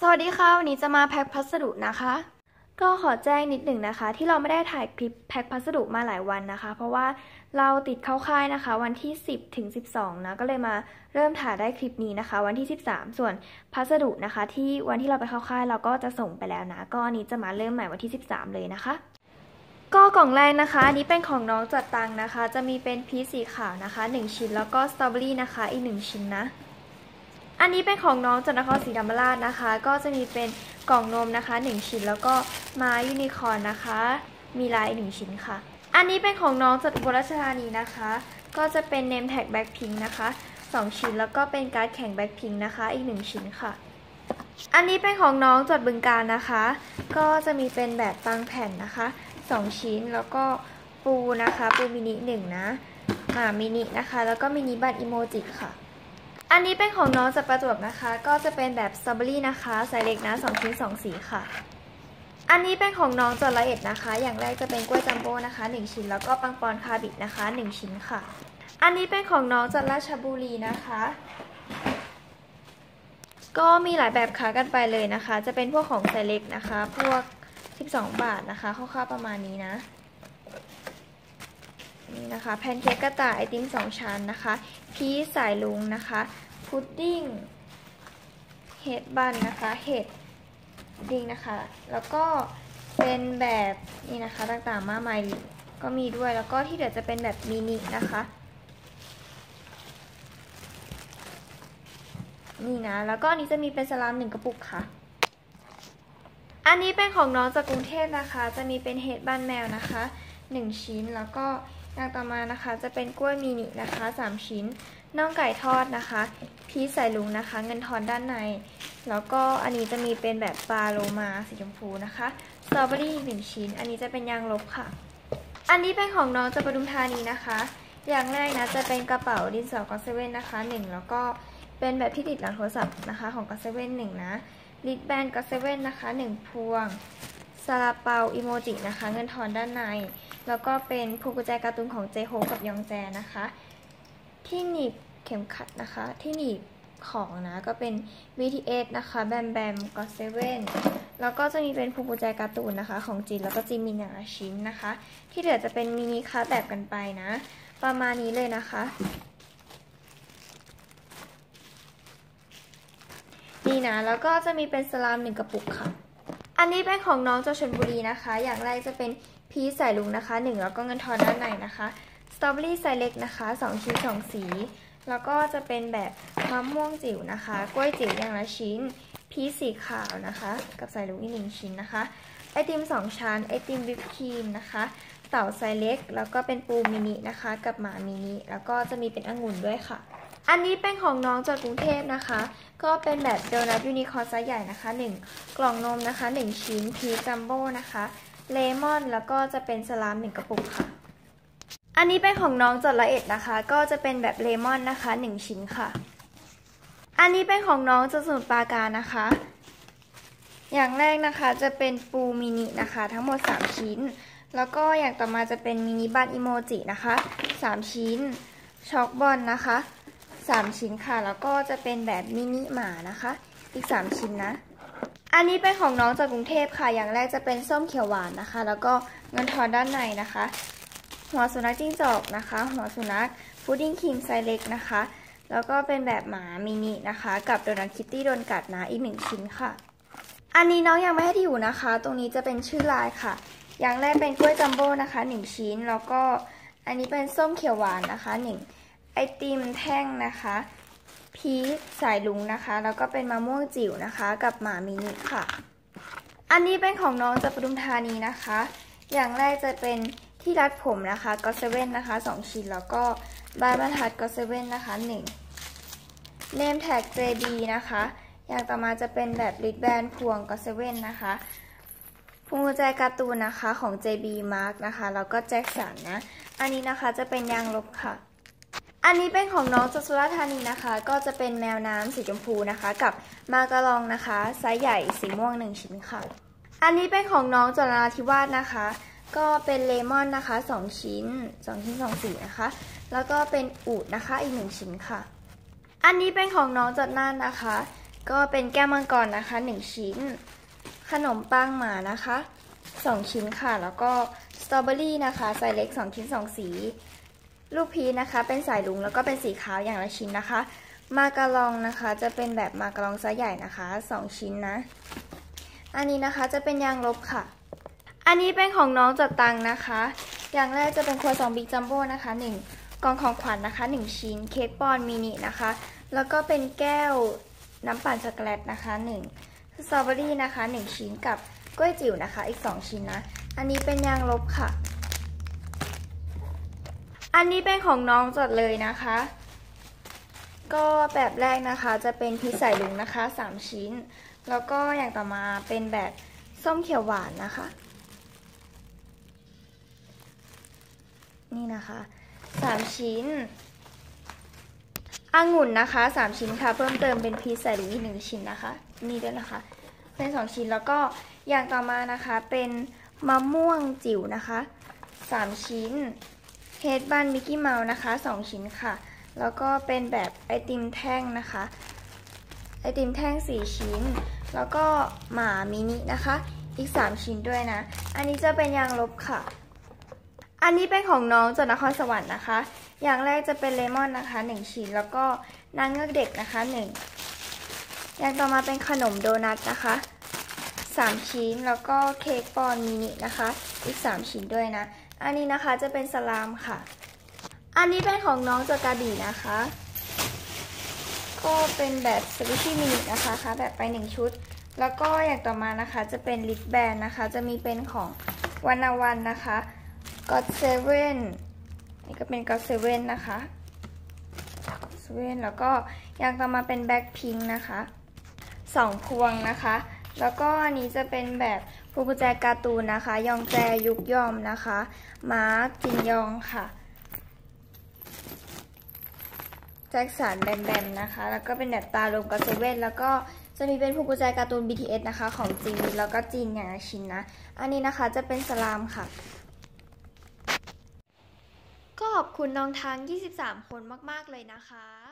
สวัสดีค่ะ วันนี้จะมาแพ็คพัสดุนะคะ ก็ขอแจ้งนิดหนึ่งนะคะ ที่เราไม่ได้ถ่ายคลิปแพ็คพัสดุมาหลายวันนะคะ เพราะว่าเราติดเข้าค่ายนะคะ วันที่ 10ถึง12นะก็เลยมาเริ่มถ่ายได้คลิปนี้นะคะ วันที่ 13 ส่วนพัสดุนะคะ ที่วันที่เราไปเข้าค่ายเราก็จะส่งไปแล้วนะ ก็อันนี้จะมาเริ่มใหม่วันที่ 13 เลยนะคะ ก็กล่องแรกนะคะอันนี้เป็นของน้องจัดตังนะคะ จะมีเป็นพีชสีขาวนะคะ 1 ชิ้นแล้วก็สตรอเบอรี่นะคะอีก 1 ชิ้นนะ อันนี้เป็นของน้องจากนครศรีธรรมราชนะคะ ก็จะมีเป็นกล่องนมนะคะ 1 ชิ้นแล้วก็มายูนิคอร์นนะคะ มีลายหนึ่งชิ้นค่ะ อันนี้เป็นของน้องจากอุบลราชธานีนะคะ ก็จะเป็นเนมแท็กแบ็คพิงนะคะ 2 ชิ้นแล้วก็เป็นการ์ดแข่งแบ็คพิงนะคะ อีก 1 ชิ้นค่ะ อันนี้เป็นของน้องจดบึงการนะคะ ก็จะมีเป็นแบบตังแผ่นนะคะ 2 ชิ้นแล้วก็ปูนะคะ ปูมินิหนึ่งนะหมามินินะคะ แล้วก็มินิบัตรอิโมจิค่ะ อันนี้เป็นของน้องจากประจวบนะคะ ก็จะเป็นแบบสตรอเบอรี่นะคะไซส์เล็กนะ2ชิ้น2สีค่ะ อันนี้เป็นของน้องจากละเอ็ดนะคะ อย่างแรกจะเป็นกล้วยจัมโบ้นะคะ 1 ชิ้น แล้วก็ปังปอนคาบิดนะคะ 1 ชิ้นค่ะ อันนี้เป็นของน้องจากราชบุรีนะคะ ก็มีหลายแบบค้ากันไปเลยนะคะ จะเป็นพวกของไซส์เล็กนะคะ พวก 12 บาทนะคะคร่าวๆประมาณนี้นะ นี่นะคะ แพนเค้กกระต่ายไอติมสองชั้นนะคะ พีชสายลุงนะคะ พุดดิ้ง เห็ดบันนะคะ เห็ดดิ้งนะคะ แล้วก็เป็นแบบนี่นะคะต่างๆมากมายก็มีด้วย แล้วก็ที่เหลือจะเป็นแบบมินินะคะนี่นะ แล้วก็อันนี้จะมีเป็นสลามหนึ่งกระปุกค่ะ อันนี้เป็นของน้องจากกรุงเทพนะคะ จะมีเป็นเห็ดบ้านแมวนะคะ 1 ชิ้น แล้วก็ อย่างต่อมานะคะจะเป็นกล้วยมินินะคะ 3 ชิ้นน่องไก่ทอดนะคะพีชใส่ลุงนะคะ เงินทอนด้านใน แล้วก็อันนี้จะมีเป็นแบบปลาโลมาสีชมพูนะคะสตรอเบอรี่หนึ่งชิ้น อันนี้จะเป็นยางลบค่ะ อันนี้เป็นของน้องจากปทุมธานีนะคะ อย่างแรกนะจะเป็นกระเป๋าดินสอก็เซเว่นนะคะหนึ่งแล้วก็เป็นแบบที่ติดหลังโทรศัพท์นะคะ ของก็เซเว่นหนึ่งนะลิดแบนก็เซเว่นนะคะหนึ่งพวง ซาลาเปาอิโมจินะคะ เงินทอนด้านใน แล้วก็เป็นพวงกุญแจการ์ตูนของเจโฮกับยองแจนะคะ ที่หนีบเข็มขัดนะคะ ที่หนีบของนะก็เป็น BTS นะคะแบมแบมก็เซเว่นแล้วก็จะมีเป็นพวงกุญแจการ์ตูนนะคะ ของจีนแล้วก็จีมีหนึ่งชิ้นนะคะ ที่เหลือจะเป็นมินิคัสแบบกันไปนะ ประมาณนี้เลยนะคะนี่นะแล้วก็จะมีเป็นสลามหนึ่งกระปุกค่ะ อันนี้เป็นของน้องจาชลบุรีนะคะ อย่างแรกจะเป็นพีชใส่ลุงนะคะหนึ่งแล้วก็เงินทอนด้านในนะคะสตรอเบอรี่ไซส์เล็กนะคะสองชิ้นสองสี แล้วก็จะเป็นแบบมะม่วงจิ๋วนะคะ กล้วยจิ๋วอย่างละชิ้น พีชสีขาวนะคะ กับใส่ลุงอีกหนึ่งชิ้นนะคะ ไอติมสองชั้น ไอติมวิปครีมนะคะ เต่าไซส์เล็ก แล้วก็เป็นปูมินินะคะ กับหมามินิ แล้วก็จะมีเป็นองุ่นด้วยค่ะ อันนี้เป็นของน้องจากกรุงเทพนะคะ ก็เป็นแบบโดนัทยูนิคอร์นไซส์ใหญ่นะคะ 1 กล่องนมนะคะ 1 ชิ้นพีจัมโบ้นะคะเลมอนแล้วก็จะเป็นสลามหนึ่งกระปุกค่ะ อันนี้เป็นของน้องจดละเอ็ดนะคะ ก็จะเป็นแบบเลมอนนะคะ 1 ชิ้นค่ะ อันนี้เป็นของน้องจากสมุปราการนะคะ อย่างแรกนะคะจะเป็นปูมินินะคะ ทั้งหมด 3 ชิ้น แล้วก็อย่างต่อมาจะเป็นมินิบัตอิโมจินะคะ 3 ชิ้นช็อกบอลนะคะ 3 ชิ้นค่ะ แล้วก็จะเป็นแบบมินิหมานะคะ อีก 3 ชิ้นนะ อันนี้เป็นของน้องจากกรุงเทพค่ะ อย่างแรกจะเป็นส้มเขียวหวานนะคะ แล้วก็เงินทอนด้านในนะคะ หัวสุนัขจิ้งจอกนะคะ หัวสุนัขพุดดิ้งครีมไซเล็กนะคะ แล้วก็เป็นแบบหมามินินะคะ กับโดนัทคิตตี้โดนกัดนะ อีกหนึ่งชิ้นค่ะ อันนี้น้องยังไม่ให้ที่อยู่นะคะ ตรงนี้จะเป็นชื่อลายค่ะ อย่างแรกเป็นกล้วยจัมโบ้นะคะหนึ่งชิ้น แล้วก็อันนี้เป็นส้มเขียวหวานนะคะหนึ่ง ไอติมแท่งนะคะพีชสายลุงนะคะ แล้วก็เป็นมะม่วงจิ๋วนะคะ กับหมามินิค่ะ อันนี้เป็นของน้องจากปทุมธานีนะคะ อย่างแรกจะเป็นที่รัดผมนะคะก็เซเว่นนะคะสองชิ้นแล้วก็บายบรรทัดก็เซเว่นนะคะหนึ่งเนมแท็ก JB นะคะ อย่างต่อมาจะเป็นแบบริดแบนพวงก็เซเว่นนะคะพวงกุญแจการ์ตูนนะคะของ JB Mark นะคะ แล้วก็แจ็คสันนะ อันนี้นะคะจะเป็นยางลบค่ะ อันนี้เป็นของน้องจากสุราธานีนะคะ ก็จะเป็นแมวน้ำสีชมพูนะคะ กับมากระลองนะคะไซส์ใหญ่สีม่วงหนึ่งชิ้นค่ะ อันนี้เป็นของน้องจากนราธิวาสนะคะ ก็เป็นเลมอนนะคะสองชิ้นสองชิ้นสองสีนะคะ แล้วก็เป็นอูดนะคะอีกหนึ่งชิ้นค่ะ อันนี้เป็นของน้องจากน่านนะคะ ก็เป็นแก้วมังกรนะคะ1ชิ้น ขนมปังหมานะคะ2ชิ้นค่ะ แล้วก็สตรอเบอรี่นะคะไซส์เล็ก2ชิ้น2สี ลูกพีชนะคะ เป็นสายลุงแล้วก็เป็นสีขาวอย่างละชิ้นนะคะ มาการองนะคะจะเป็นแบบมาการองไซส์ใหญ่นะคะ2ชิ้นนะ อันนี้นะคะจะเป็นยางลบค่ะ อันนี้เป็นของน้องจัดตังนะคะ อย่างแรกจะเป็นครัวซองบิ๊กจัมโบ้นะคะ1กล่องของขวัญนนะคะ 1 ชิ้น เค้กปอนมินินะคะ แล้วก็เป็นแก้วน้ำปั่นช็อกโกแลตนะคะ1สตรอเบอรี่นะคะ 1 ชิ้นกับกล้วยจิ๋วนะคะ อีก 2 ชิ้นนะ อันนี้เป็นยางลบค่ะ อันนี้เป็นของน้องจัดเลยนะคะ ก็แบบแรกนะคะจะเป็นพริกใส่ลุงนะคะ 3 ชิ้น แล้วก็อย่างต่อมาเป็นแบบส้มเขียวหวานนะคะ นี่นะคะสามชิ้นองุ่นนะคะสามชิ้นค่ะ เพิ่มเติมเป็นพีซใส่ลุงอีกหนึ่งชิ้นนะคะ นี่ด้วยนะคะ เป็นสองชิ้นแล้วก็อย่างต่อมานะคะเป็นมะม่วงจิ๋วนะคะสามชิ้น เฮดบันมิกกี้เมาส์นะคะสองชิ้นค่ะ แล้วก็เป็นแบบไอติมแท่งนะคะ ไอติมแท่งสี่ชิ้น แล้วก็หมามินินะคะ อีก 3 ชิ้นด้วยนะ อันนี้จะเป็นยางลบค่ะ อันนี้เป็นของน้องจากนครสวรรค์นะคะ อย่างแรกจะเป็นเลมอนนะคะ 1 ชิ้น แล้วก็นางเงือกเด็กนะคะ 1 อย่างต่อมาเป็นขนมโดนัทนะคะ3 ชิ้น แล้วก็เค้กปอนมินินะคะ อีก 3 ชิ้นด้วยนะ อันนี้นะคะจะเป็นสลามค่ะ อันนี้เป็นของน้องจากกาบีนะคะ ก็เป็นแบบสวิชชี่มินินะคะคะ แบบไป1ชุด แล้วก็อย่างต่อมานะคะจะเป็นลิปแบนนะคะ จะมีเป็นของวันวันนะคะ God Seven นี่ก็เป็น God Seven นะคะ God Seven แล้วก็อย่างต่อมาเป็นแบ็คพิงนะคะสองพวงนะคะ แล้วก็อันนี้จะเป็นแบบ พวงกุญแจการ์ตูนนะคะ ยองแจยุกยอมนะคะ มาร์คจินยองค่ะ แจ็คสันแบมแบมนะคะ แล้วก็เป็นแบบตาลมกับเซเว่นแล้วก็จะมีเป็นพวงกุญแจการ์ตูน BTS นะคะ ของจีนแล้วก็จีนอย่างชินนะ อันนี้นะคะจะเป็นสลามค่ะก็ขอบคุณน้องทั้ง 23 คนมาก ๆ เลยนะคะ